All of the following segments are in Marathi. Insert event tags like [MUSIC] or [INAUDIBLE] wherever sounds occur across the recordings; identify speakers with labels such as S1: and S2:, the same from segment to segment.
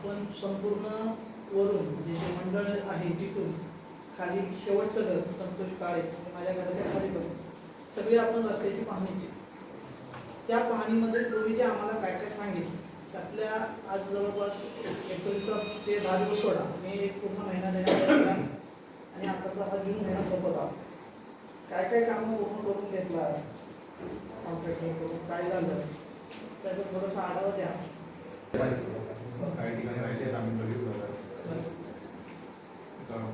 S1: आपण संपूर्ण वरून जे जे मंडळ आहे तिथून खाली शेवटचं घर संतोष काळे माझ्या घराच्या खाली पण सगळी आपण रस्त्याची पाहणी केली. त्या पाहणीमध्ये तुम्ही जे आम्हाला काय काय सांगितलं त्यातल्या आज जवळपास एकोणीस ते दहा दिवस सोडा मी एक पूर्ण महिना त्याच्यामध्ये आणि आताचा हा जून महिना सोबत आला. काय काय कामं पूर्ण करून घेतला कॉन्ट्रॅक्टर करून काय झालं त्याचा थोडासा आढावा द्या.
S2: काही ठिकाणी राहिले आम्ही बघितलं होतं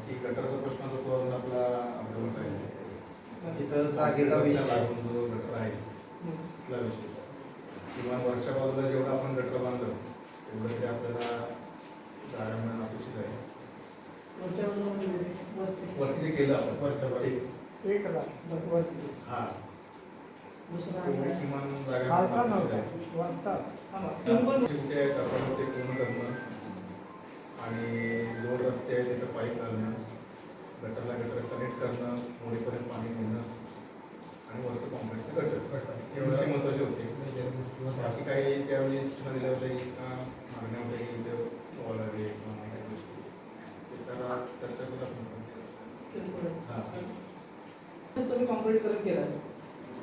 S2: की गटरचा प्रश्न जो तो आपला अर्धवट राहिला.
S3: तिथं जागेचा विषय.
S2: लागून जो गटर आहे. तिथला विषय किंवा वरच्या बाजूला जेवढं आपण गटर बांधलं तेवढं ते आपल्याला जागा मिळणं अपेक्षित आहे.
S1: म्हणजे वरती.
S2: जे केलं आपण वरच्या
S1: बरं, वरती.
S2: हा. किमान जागा आहे. कुठे आहेत आपण ते पूर्ण करणं आणि दोन रस्ते आहेत तिथं पाईप घालणं गटरला गटर कनेक्ट करणं होळीपर्यंत पाणी नेणं आणि वरचं कॉम्प्लेक्सचं गटर. एवढे महत्त्वाचे होते बाकी काही त्यावेळी सूचना दिल्या होत्या की का मागण्या होत्या की इथं वॉल हवे किंवा काही गोष्टी. ते जरा चर्चा केला हां.
S1: तुम्ही कॉन्क्रीटीकरण केलं.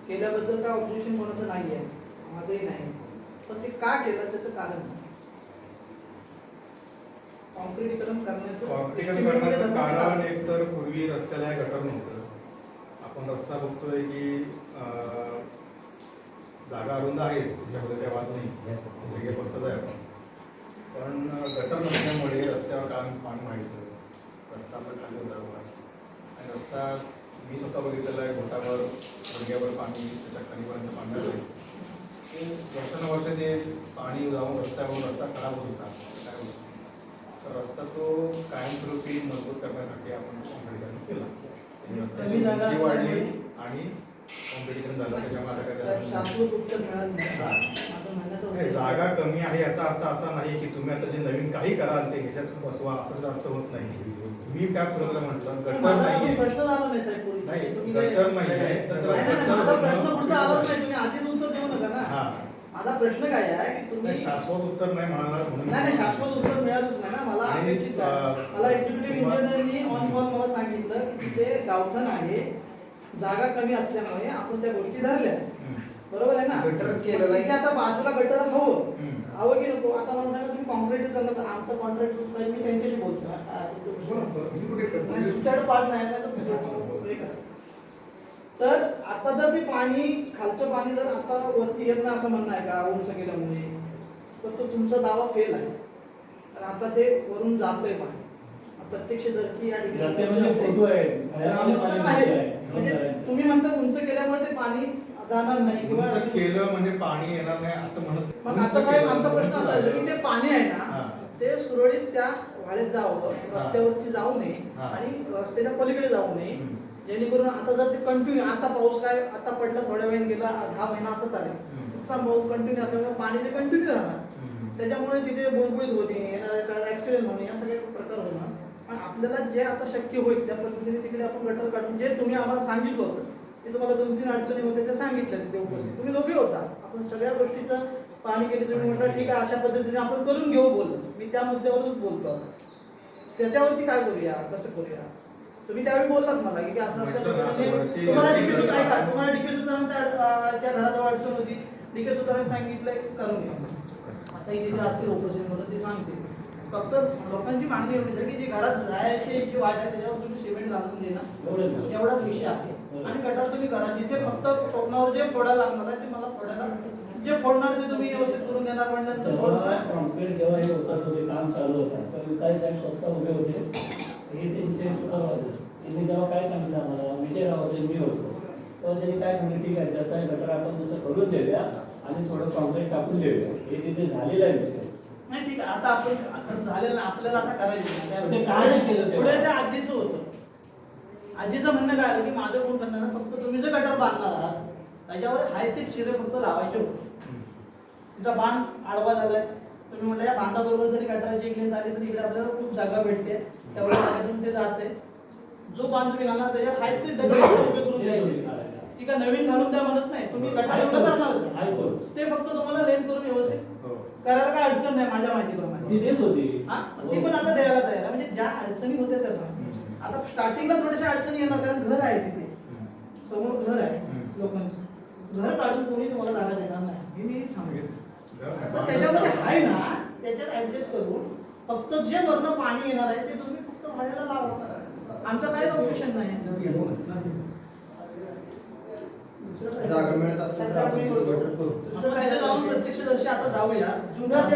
S1: केल्याबद्दल काय ऑब्जेक्शन कोणाचं नाही आहे माझंही नाही. पण ते का केलं त्याचं कारण नाही. कॉन्क्रीटीकरण करण्याचं
S2: कॉम्प्लिकेशन करण्याचं कारण एक तर पूर्वी रस्त्याला हे गटर नव्हतं. आपण रस्ता बघतोय की जागा अरुंद आहेच त्याच्यामध्ये काही वाद नाही. सगळे बघतच आहे आपण. पण गटर नसल्यामुळे रस्त्यावर काम पाणी व्हायचं. रस्ता आपला खाली बघा. आणि रस्ता मी स्वतः बघितलेला आहे घोटावर गुडघ्यावर पाणी त्याच्या खालीपर्यंत पाणी आलं वर्षानुवर्ष ते पाणी जाऊन रस्त्यावरून रस्ता खराब होत होता काय होतं तर रस्ता तो कायमस्वरूपी मजबूत करण्यासाठी आपण कॉम्पिटिशन केलं. रस्त्याची वाढली आणि कॉम्पिटिशन झालं.
S1: नाही.
S2: नाही,
S1: उद्देश-
S2: जागा कमी आहे याचा अर्थ असा नाही की तुम्ही आता जे नवीन काही कराल ते ह्याच्यात बसवा असा अर्थ होत नाही. मी काय तुला म्हटलं गटर
S1: नाही.
S2: नाही, गटर
S1: जे-
S2: नाहीये, तर
S1: नाही, नाही, नाही, माझा प्रश्न पुढचा आलाच नाही
S2: गटर
S1: तुम्ही आधीच उत्तर देऊ नका ना
S2: हा
S1: माझा प्रश्न काय आहे की तुम्ही
S2: शाश्वत उत्तर नाही म्हणाला म्हणून
S1: नाही नाही शाश्वत उत्तर मिळालंच नाही ना. मला अपेक्षित मला एक्झिक्युटिव्ह इंजिनियरनी ऑन कॉल मला सांगितलं की तिथे गावठण आहे जागा कमी असल्यामुळे आपण त्या गोष्टी धरल्या. बरोबर आहे ना?
S3: गटर केलं नाही.
S1: आता बाजूला गटर हवं. हवं की नको? आता मला सांगा तुम्ही कॉन्क्रीट करणार आमचा कॉन्ट्रॅक्ट मी त्यांच्याशी बोलतो. हा, तुमच्याकडे पाठ नाही ना, तर आता जर ते पाणी खालचं पाणी जर आता वरती येत नाही असं म्हणणं आहे का उंच केल्यामुळे तर तो तुमचा दावा फेल आहे तर आता ते वरून जातंय पाणी प्रत्यक्ष जर ती या
S4: जाते म्हणजे.
S1: म्हणजे तुम्ही म्हणता उंच केल्यामुळे ते पाणी जाणार नाही किंवा
S2: केलं म्हणजे पाणी येणार नाही असं म्हणत
S1: मग आता साहेब आमचा प्रश्न
S2: उंच
S1: असा आहे. की ते पाणी आहे
S2: हा.
S1: ना ते सुरळीत त्या वाळेत जावं रस्त्यावरती जाऊ नये. आणि रस्त्याच्या पलीकडे जाऊ नये. जेणेकरून आता जर ते कंटिन्यू आता पाऊस काय आता पडला थोड्या वेळ गेला दहा महिना असं चालेल. कंटिन्यू असल्यामुळे पाणी ते कंटिन्यू राहणार. त्याच्यामुळे तिथे बुळबुळीत होणे येणाऱ्या ऍक्सिडेंट होणे या सगळे प्रकार होणार. पण आपल्याला जे आता शक्य होईल त्या पद्धतीने तिकडे आपण गटर काढून जे तुम्ही आम्हाला सांगितलं होतं ते तुम्हाला दोन तीन अडचणी होत्या त्या सांगितल्या तिथे उपस्थित तुम्ही दोघे होता. आपण सगळ्या गोष्टीचं पाणी केली तुम्ही म्हटलं ठीक आहे अशा पद्धतीने आपण करून घेऊ बोललो मी त्या मुद्द्यावरच बोलतो. आता त्याच्यावरती काय करूया कसं करूया तुम्ही त्यावेळी बोललात मला की असं पद्धतीने
S2: वरती-
S1: तुम्हाला डीके सुद्धा ऐका तुम्हाला डीके सुतारांच्या त्या घराजवळ अडचण होती डीके सुतारांनी सांगितलंय करून घ्या. आता इथे जे असतील ऑपोजिशनमध्ये ते सांगते फक्त लोकांची मागणी एवढीच आहे की जी घरात जायची जी वाट आहे त्याच्यावर तुम्ही सिमेंट घालून देणार
S4: एवढंच.
S1: विषय आहे. आणि गटार तुम्ही करा जिथे फक्त टोकनावर जे फोडायला लागणार आहे ते मला फोडायला जे फोडणार ते तुम्ही व्यवस्थित करून देणार म्हणजे
S4: जेव्हा
S1: थोडंसं.
S4: कॉन्क्रीट जेव्हा हे होतं तो ते काम चालू होतं तर विकास साहेब स्वतः उभे होते. हे त्यांचे त्यांनी जेव्हा काय सांगितलं आम्हाला विजय रावते मी होतो तेव्हा त्यांनी काय सांगितलं ठीक आहे जसं आहे गटर आपण जसं करून देऊया आणि थोडं कॉन्क्रीट टाकून देऊया हे तिथे झालेला विषय.
S1: नाही ठीक आहे आता आपण आता झालेलं आपल्याला आता करायचं
S4: ते काय नाही केलं तेव्हा?
S1: पुढे त्या आजीचं होतं. आजीचं म्हणणं काय आलं की माझं कोण करणार? फक्त तुम्ही जे गटर बांधणार आहात त्याच्यावर हाय ते चिरे फक्त लावायचे होते. तिचा बांध आडवा झालाय. तुम्ही म्हटलं या बांधाबरोबर जरी गटाराची एक आली तर इकडे आपल्याला खूप जागा भेटते. तेवढ्या जागेतून ते जाते जो बांध तुम्ही घालणार त्याच्यात हाय ते दगड [COUGHS] उभे करून द्यायचे. काय नवीन घालून द्या म्हणत नाही. तुम्ही गटार एवढं करणारच ते फक्त तुम्हाला लेन करून व्यवस्थित
S2: हो.
S1: करायला काय अडचण नाही माझ्या माहितीप्रमाणे हा? ती पण आता द्यायला तयार म्हणजे ज्या अडचणी होत्या त्या. आता स्टार्टिंगला थोड्याशा अडचणी येणार कारण घर आहे तिथे. समोर घर आहे. लोकांचं. घर काढून कोणी तुम्हाला जागा देणार नाही. हे मी सांगेन. तर त्याच्यामध्ये आहे ना त्याच्यात ऍडजस्ट करून फक्त जे वरनं पाणी येणार आहे ते तुम्ही फक्त व्हायला लावा. आमचं काही ऑब्जेक्शन नाही दुसरं काय?
S3: जागा मिळत असेल तर आपण तिथे गटर करू.
S1: दुसरं काय तर जाऊन प्रत्यक्षदर्शी आता जाऊया जुन्या जे